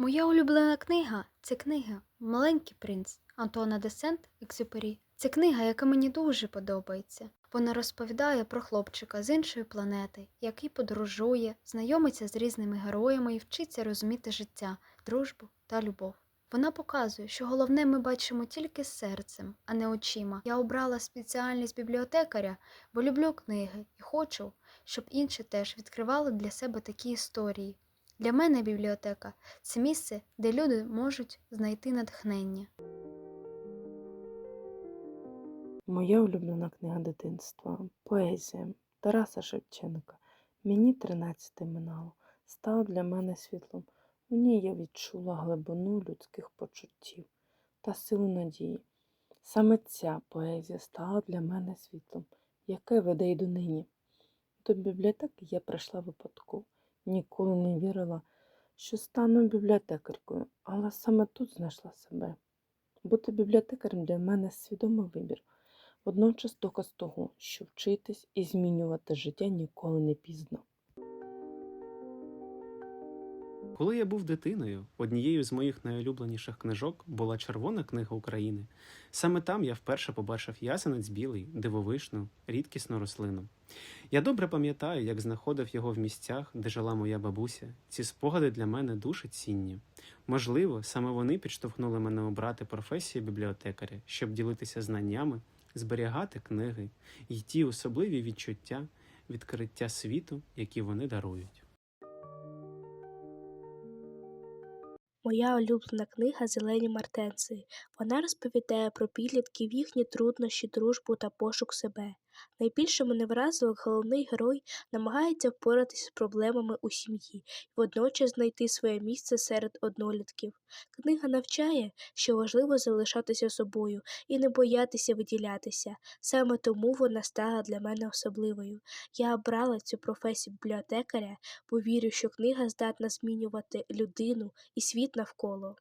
Моя улюблена книга це книга Маленький принц Антуана де Сент-Екзюпері. Це книга, яка мені дуже подобається. Вона розповідає про хлопчика з іншої планети, який подорожує, знайомиться з різними героями і вчиться розуміти життя, дружбу та любов. Вона показує, що головне ми бачимо тільки серцем, а не очима. Я обрала спеціальність бібліотекаря, бо люблю книги і хочу, щоб інші теж відкривали для себе такі історії. Для мене бібліотека це місце, де люди можуть знайти натхнення. Моя улюблена книга дитинства поезія Тараса Шевченка. Мені 13 минало, став для мене світлом. У ній я відчула глибину людських почуттів та силу надії. Саме ця поезія стала для мене світлом, яке веде й донині. До бібліотеки я прийшла випадково, ніколи не вірила, що стану бібліотекаркою, але саме тут знайшла себе. Бути бібліотекарем для мене свідомий вибір. Водночас доказ того, що вчитись і змінювати життя ніколи не пізно. Коли я був дитиною, однією з моїх найулюбленіших книжок була Червона книга України. Саме там я вперше побачив ясенець білий, дивовишну, рідкісну рослину. Я добре пам'ятаю, як знаходив його в місцях, де жила моя бабуся. Ці спогади для мене дуже цінні. Можливо, саме вони підштовхнули мене обрати професію бібліотекаря, щоб ділитися знаннями, зберігати книги і ті особливі відчуття, відкриття світу, які вони дарують. Моя улюблена книга Зелені мартенці. Вона розповідає про підлітків, їхні труднощі, дружбу та пошук себе. Найбільше мене вразило, головний герой намагається впоратися з проблемами у сім'ї і водночас знайти своє місце серед однолітків. Книга навчає, що важливо залишатися собою і не боятися виділятися. Саме тому вона стала для мене особливою. Я обрала цю професію бібліотекаря, бо вірю, що книга здатна змінювати людину і світ навколо.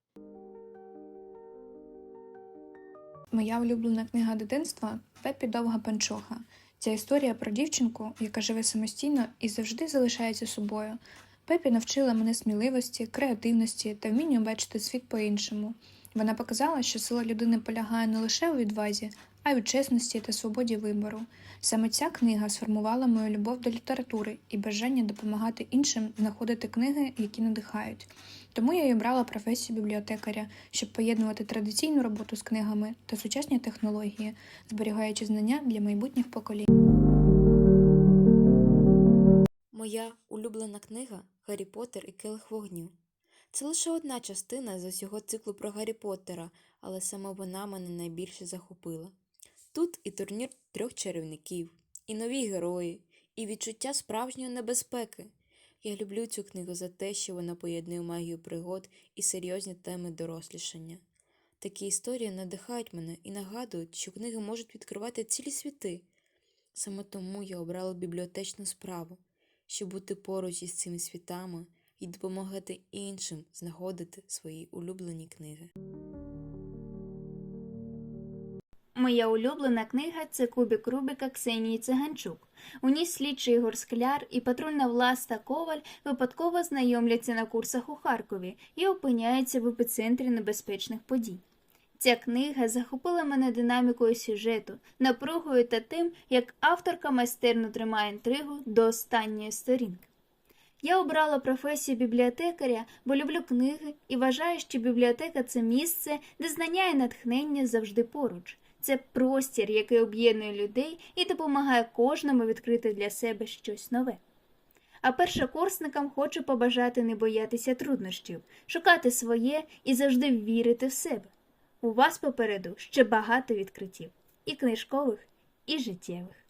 Моя улюблена книга дитинства Пепі Довга панчоха. Ця історія про дівчинку, яка живе самостійно і завжди залишається собою. Пепі навчила мене сміливості, креативності та вмінню бачити світ по-іншому. Вона показала, що сила людини полягає не лише у відвазі, а у чесності та свободі вибору. Саме ця книга сформувала мою любов до літератури і бажання допомагати іншим знаходити книги, які надихають. Тому я й обрала професію бібліотекаря, щоб поєднувати традиційну роботу з книгами та сучасні технології, зберігаючи знання для майбутніх поколінь. Моя улюблена книга Гаррі Поттер і Келих вогню. Це лише одна частина з усього циклу про Гаррі Поттера, але саме вона мене найбільше захопила. Тут і турнір трьох чарівників, і нові герої, і відчуття справжньої небезпеки. Я люблю цю книгу за те, що вона поєднує магію пригод і серйозні теми дорослішання. Такі історії надихають мене і нагадують, що книги можуть відкривати цілі світи. Саме тому я обрала бібліотечну справу, щоб бути поруч із цими світами і допомагати іншим знаходити свої улюблені книги. Моя улюблена книга це Кубік Рубіка Ксенії Циганчук. У ній слідчий Ігор Скляр і патрульна Власта Коваль випадково знайомляться на курсах у Харкові і опиняються в епіцентрі небезпечних подій. Ця книга захопила мене динамікою сюжету, напругою та тим, як авторка майстерно тримає інтригу до останньої сторінки. Я обрала професію бібліотекаря, бо люблю книги і вважаю, що бібліотека це місце, де знання і натхнення завжди поруч. Це простір, який об'єднує людей і допомагає кожному відкрити для себе щось нове. А першокурсникам хочу побажати не боятися труднощів, шукати своє і завжди вірити в себе. У вас попереду ще багато відкриттів і книжкових, і життєвих.